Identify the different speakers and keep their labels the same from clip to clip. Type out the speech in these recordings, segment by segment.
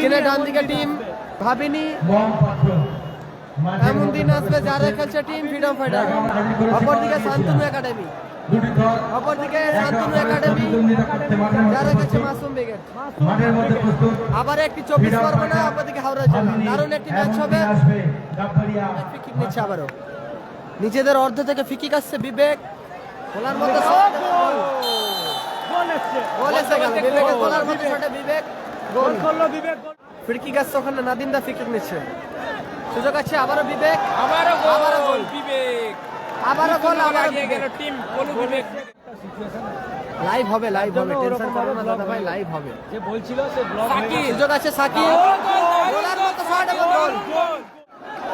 Speaker 1: স্ক্রিনে ডান দিকে টিম ভাবিনি। এমন দিন আসবে যারা খেলছে টিম ফ্রিডম ফাইটার অপরদিকে শান্তনু একাডেমি অপরদিকে শান্তনু একাডেমি যারা খেলছে মাসুম ব্রিগেড আবার একটি চব্বিশ পরগনা অপরদিকে হাওড়া জেলা দারুণ একটি ম্যাচ হবে। ফিকিক নিচ্ছে আবারও। নিজেদের অর্ধ থেকে ফিকিক আসছে বিবেক। গোল। এসে গেল। বিবেকের শটে বিবেক। গোল ফিরকি আসছে ওখানে নাদিম দা ফিকিক নিচ্ছে। সুযোগ আছে আবারও বিবেক
Speaker 2: আবারও গোল
Speaker 1: আবারও গোল।
Speaker 2: বিবেক।
Speaker 1: আবারও গোল আবারও
Speaker 2: গেল টিম গোলু বিবেক।
Speaker 1: লাইভ হবে লাইভ হবে টেনশন করো না দাদা ভাই লাইভ হবে।
Speaker 3: যে বলছিল সে ব্লক
Speaker 2: সাকিব
Speaker 1: সুযোগ আছে সাকিব। গোলার মতো শট এবং গোল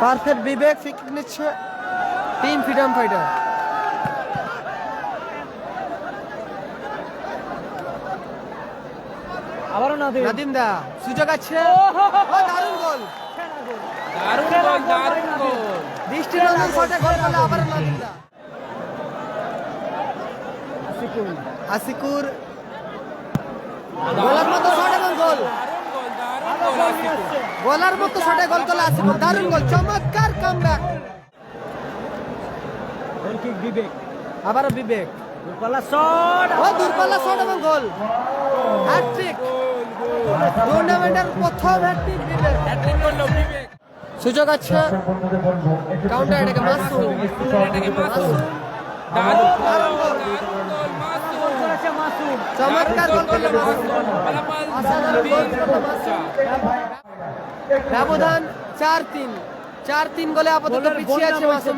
Speaker 1: পারফেক্ট বিবেক ফিকিক নিচ্ছে। Team freedom fighter.
Speaker 3: আবারও না দিয়ে
Speaker 1: নাদিম দা সুযোগ আছে? ও দারুণ গোল।
Speaker 2: দারুণ গোল দারুণ গোল।
Speaker 1: দৃষ্টিনন্দন শটে গোল করলে আবার নাদিম দা। আসিকুর গোলার মতো শট এবং গোল।
Speaker 2: দারুণ গোল দারুণ গোল আসিফ।
Speaker 1: গোলার মতো শটে গোল করলে আসিকুর দারুণ গোল চমৎকার কামব্যাক
Speaker 3: গোল কিক বিবেক।
Speaker 1: আবারও বিবেক।
Speaker 3: দূরপাল্লা শট
Speaker 1: ও দূরপাল্লা শট এবং গোল। হ্যাটট্রিক টুর্নামেন্টের প্রথম হ্যাটট্রিক বিবেক।
Speaker 2: হ্যাট্রিক করল বিবেক।
Speaker 1: সুযোগ আছে। কাউন্টার এটাকে মাসুম।
Speaker 2: এটাকে দারুণ
Speaker 1: চমৎকার গোল করলে করল ব্যবধান চার তিন। চার তিন গোলে আপাতত পিছিয়ে আছে মাসুম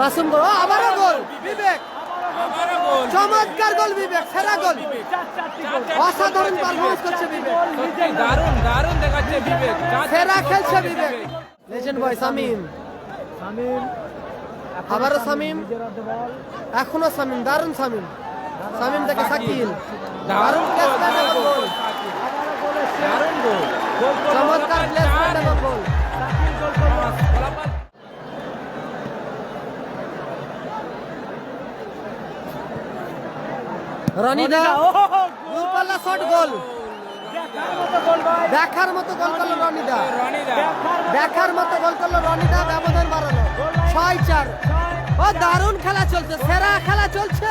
Speaker 1: মাসুম গোল। আবারও গোল। বিবেক। চমৎকার গোল বিবেক সেরা গোল। অসাধারণ পারফরমেন্স করছে বিবেক।
Speaker 2: দারুণ দারুণ দেখাচ্ছে বিবেক।
Speaker 1: সেরা খেলছে বিবেক। Legend boy Shamim.
Speaker 3: শামিম
Speaker 1: আবারও
Speaker 3: অর্ধ
Speaker 1: এখনও সামিম দারুণ সামিম। সামিম থেকে সাকিল।
Speaker 2: দারুণ
Speaker 1: চমৎকার প্লেসমেন্ট এবং গোল
Speaker 3: শাকিল গোল করল
Speaker 2: ফলাফল
Speaker 1: রনিদা দূরপাল্লা শট গোল।
Speaker 3: দেখার মতো গোল
Speaker 1: করল
Speaker 2: রনিদা
Speaker 1: দেখার মতো গোল করল রনিদা ব্যবধান বাড়ালো। ছয় চার। ও দারুণ খেলা চলছে সেরা খেলা চলছে।